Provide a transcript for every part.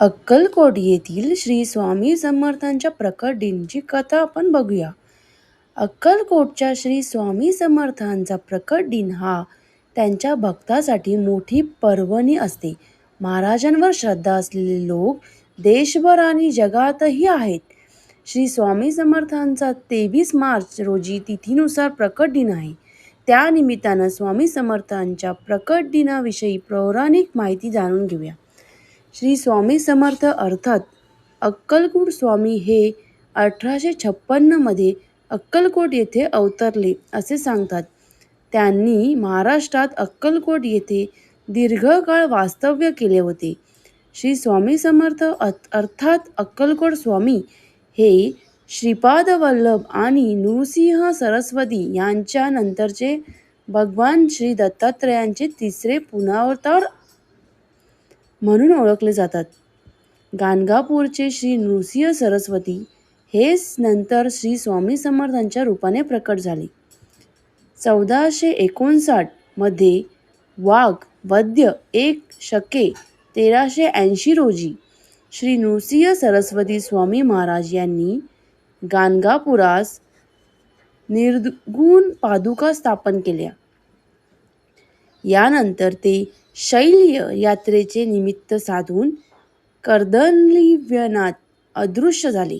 अक्कलकोट येथील श्री स्वामी समर्थांच्या प्रकट दिनची कथा आपण बघूया. अक्कलकोटच्या श्री स्वामी समर्थांचा प्रकट दिन हा त्यांच्या भक्तासाठी मोठी पर्वणी असते. महाराजांवर श्रद्धा असलेले लोक देशभर आणि जगातही आहेत. श्री स्वामी समर्थांचा तेवीस मार्च रोजी तिथीनुसार प्रकट दिन आहे. त्यानिमित्तानं स्वामी समर्थांच्या प्रकट दिनाविषयी पौराणिक माहिती जाणून घेऊया. श्री स्वामी समर्थ अर्थात अक्कलकोट स्वामी हे अठराशे छप्पन्नमध्ये अक्कलकोट येथे अवतरले असे सांगतात. त्यांनी महाराष्ट्रात अक्कलकोट येथे दीर्घकाळ वास्तव्य केले होते. श्री स्वामी समर्थ अर्थात अक्कलकोट स्वामी हे श्रीपाद वल्लभ आणि नृसिंह सरस्वती यांच्या नंतरचे भगवान श्री दत्तात्रयांचे तिसरे पुनरावतार म्हणून ओळखले जातात. गाणगापूरचे श्री नृसिंह सरस्वती हेच नंतर श्री स्वामी समर्थांच्या रूपाने प्रकट झाले. चौदाशे एकोणसाठमध्ये वाघ वद्य एक शके तेराशे ऐंशी रोजी श्री नृसिंह सरस्वती स्वामी महाराज यांनी गाणगापुरास निर्गुण पादुका स्थापन केल्या. यानंतर ते शैल्य यात्रेचे निमित्त साधून कर्दलीवनात अदृश्य झाले.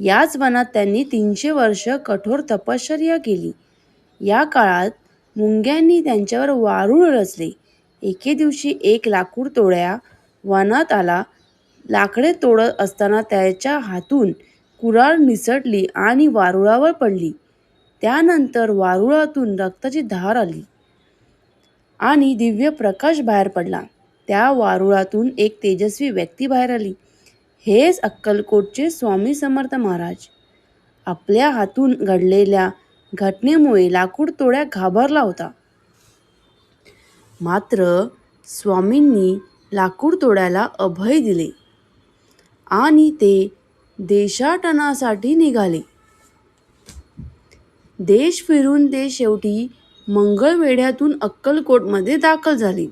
याच वनात त्यांनी तीनशे वर्ष कठोर तपश्चर्या केली. या काळात मुंग्यांनी त्यांच्यावर वारूळ रचले. एके दिवशी एक लाकूड तोड्या वनात आला. लाकडे तोडत असताना त्याच्या हातून कुराळ निसटली आणि वारुळावर पडली. त्यानंतर वारुळातून रक्ताची धार आली. आणि दिव्य प्रकाश बाहेर पडला. त्या वारुळातून एक तेजस्वी व्यक्ती बाहेर आली. हेच अक्कलकोटचे स्वामी समर्थ महाराज. आपल्या हातून घडलेल्या घटनेमुळे लाकूड तोड्या घाबरला होता. मात्र स्वामींनी लाकूड तोड्याला अभय दिले आणि ते देशाटनासाठी निघाले. देश फिरून ते शेवटी मंगळवेढ्यातून अक्कलकोटमध्ये दाखल झाले.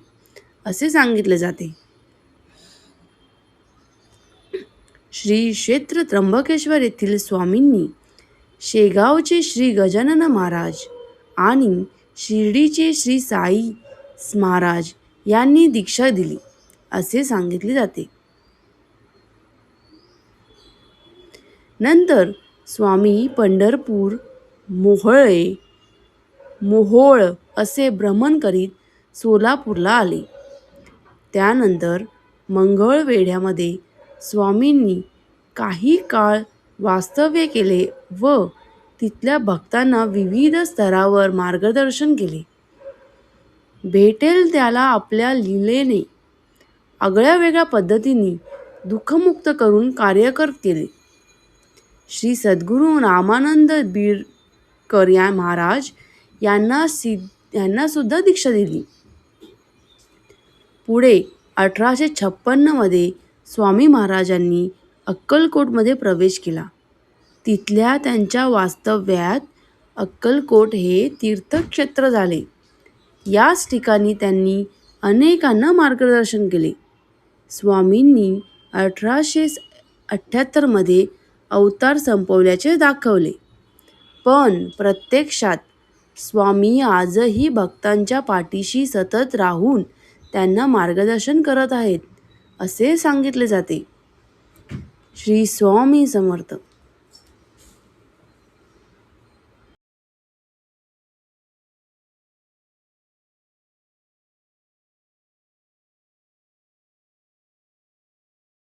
असे सांगितले जाते. श्री क्षेत्र त्र्यंबकेश्वर येथील स्वामींनी शेगावचे श्री गजानन महाराज आणि शिर्डीचे श्री साई महाराज यांनी दीक्षा दिली असे सांगितले जाते. नंतर स्वामी पंढरपूर मोहळे मोहोळ असे भ्रमण करीत सोलापूरला आले. त्यानंतर मंगळवेढ्यामध्ये स्वामींनी काही काळ वास्तव्य केले व तिथल्या भक्तांना विविध स्तरावर मार्गदर्शन केले. भेटेल त्याला आपल्या लिलेने आगळ्या वेगळ्या पद्धतीने दुःखमुक्त करून कार्यकर केले. श्री सद्गुरू रामानंद बीडकर या महाराज यांना सि यांना सुद्धा दीक्षा दिली. पुढे अठराशे छप्पन्नमध्ये स्वामी महाराजांनी अक्कलकोटमध्ये प्रवेश केला. तिथल्या त्यांच्या वास्तव्यात अक्कलकोट हे तीर्थक्षेत्र झाले. याच ठिकाणी त्यांनी अनेकांना मार्गदर्शन केले. स्वामींनी अठराशे अठ्ठ्याहत्तरमध्ये अवतार संपवल्याचे दाखवले. पण प्रत्यक्षात स्वामी आजही भक्तांच्या पाठीशी सतत राहून त्यांना मार्गदर्शन करत आहेत असे सांगितले जाते. श्री स्वामी समर्थ.